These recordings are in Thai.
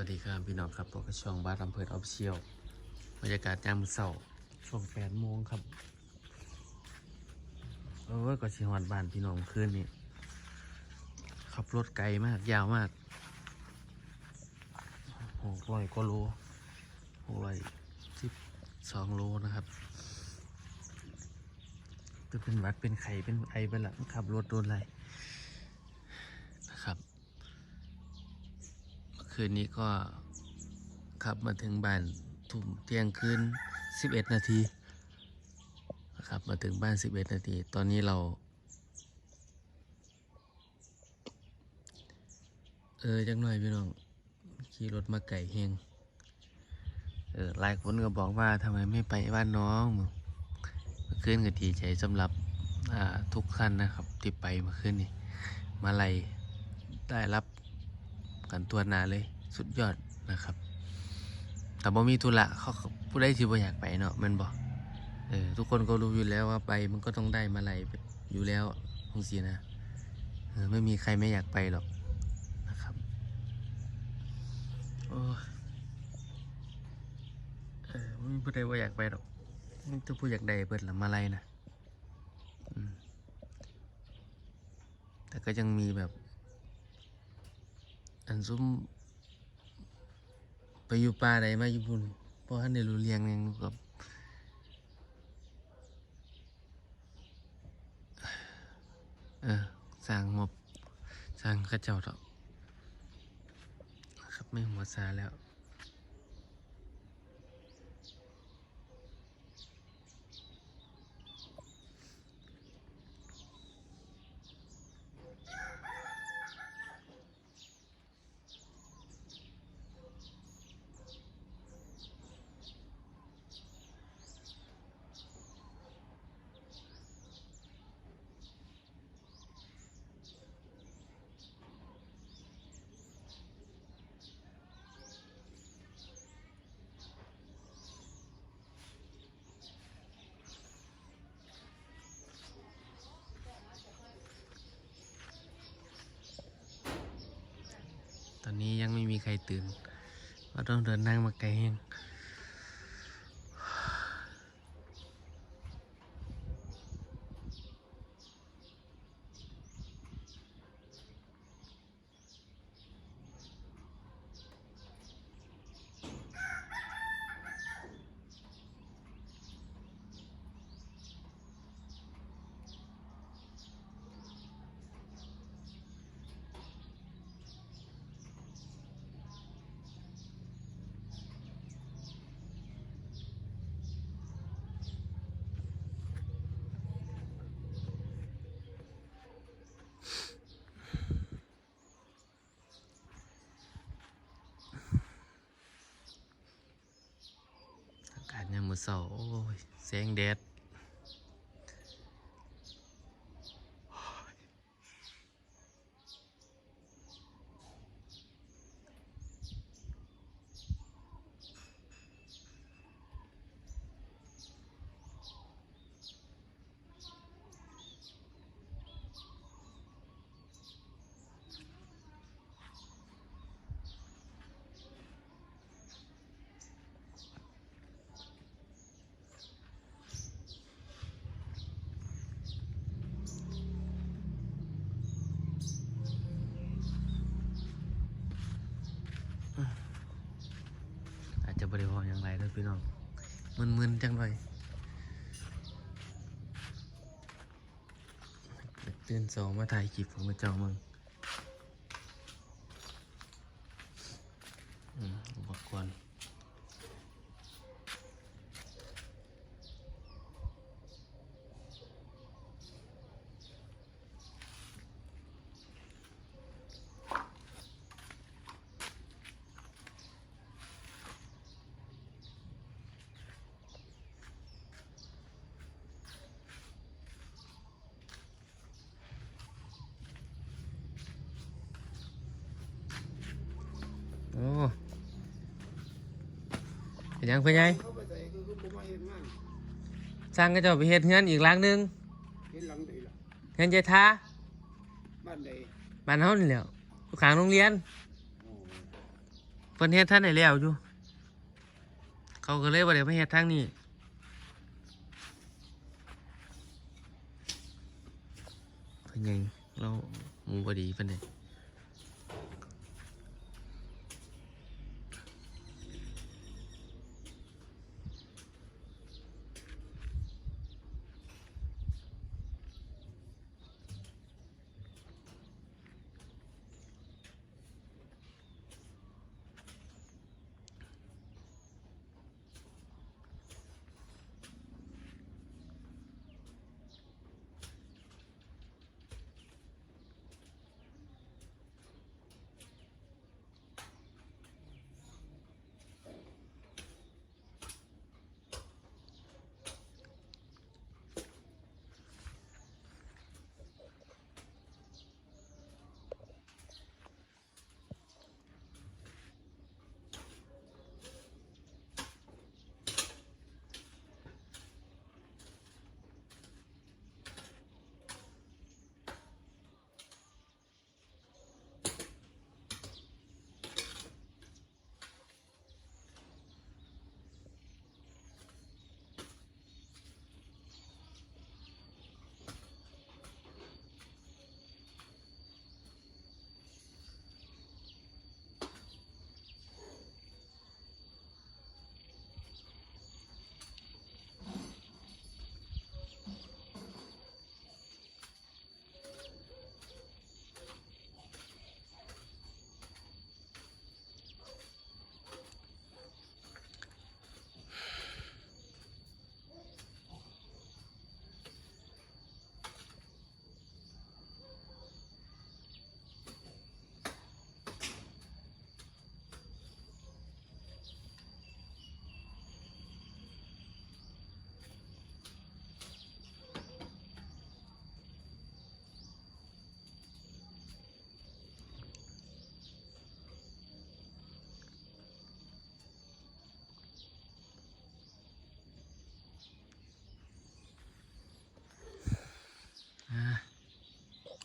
วัสดีครับพี่น้องครับพบกับช่องบ้านลำเพลินออฟเชียลบรรยากาศยามเสาร์ช่วงแปดโมงครับเออก็ชิฮอดบ้านพี่น้องคืนนี้ขับรถไกลมากยาวมากหกร้อยกว่าโลหกร้อยสิบสองโลนะครับจะเป็นวัดเป็นไข่เป็นไอไปละขับรถโดนอะไรนะครับ เมื่อ คืนนี้ก็ขับมาถึงบ้านทุ่มเที่ยงคืน 11 นาทีนะครับมาถึงบ้าน 11 นาที ตอนนี้เรา เออจักหน่อยพี่น้อง ขี่รถมาไก่เฮงเออหลายคนก็บอกว่าทำไมไม่ไปบ้านน้องมื่อคืนก็ดีใจสำหรับทุกท่านนะครับ ที่ไปมื่อคืนนี้มาลัยได้รับ กันตัวนาเลย สุดยอดนะครับ แต่บ่มีธุระเขาเขาผู้ใดที่บ่อยากไปเนาะมันบอกเออทุกคนก็รู้อยู่แล้วว่าไปมันก็ต้องได้มาลัยอยู่แล้วคงสีนะเออไม่มีใครไม่อยากไปหรอกนะครับโอ้เออไม่มีผู้ใดว่าอยากไปหรอกมีแตัวผู้อยากได้เปิดละมาลัยนะแต่ก็ยังมีแบบ อันซุ่มไปอยู่ป่าใดมาอยู่ปุ่นเพราะท่านได้รู้เรียงหยังกับเออสร้างงบสร้างข้าเจ้าเถอะครับไม่หัวซาแล้ว ใครตื่นเราต้องเดินนั่งมาไกลแห้งอากาศยามมื้อเช้าโอ้ยแสงแดด บริวารอย่างไรเด้อพี่น้องมึนๆจังเลยตื่นสองมาถ่ายคลิปของพระเจ้ามึงอืมอุปกรณ์โอ้เป็น ยังเพื่อนไงเขาไปใส่คือผมมาเห็นงานสร้างก็จะไปเฮ็ดเฮือนอีกหลังหนึงเห็นหลังใดล่ะเฮือนเจท้าบ้านใดบ้านเฮานี่แหล้วอยู่ข้างโรงเรียนโอ้เพิ่นเฮ็ดท่านไหนแล้วอยู่ เขาก็เลยว่าเดี๋ยวมาเฮ็ดทางนี้เพิ่นยังเราหมูบดีเพิ่นเล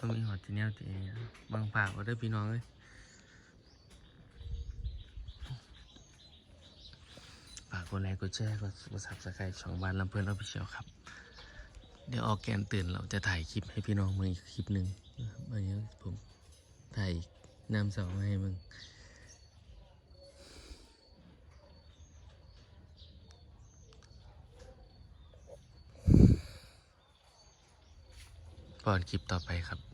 ต้องมีหอดที่แนวตีบางผ่ากเอาเด้พี่น้องเอ้ยฝากกดไลค์กดแชร์กดกดซับสไครต์ช่องบ้านลำเพลินออฟฟิเชียลครับ เดี๋ยวออกแกนตื่นเราจะถ่ายคลิปให้พี่น้องมึงอีกคลิปหนึ่งวันนี้ผมถ่ายนำสามาให้มึงก่อนคลิปต่อไปครับ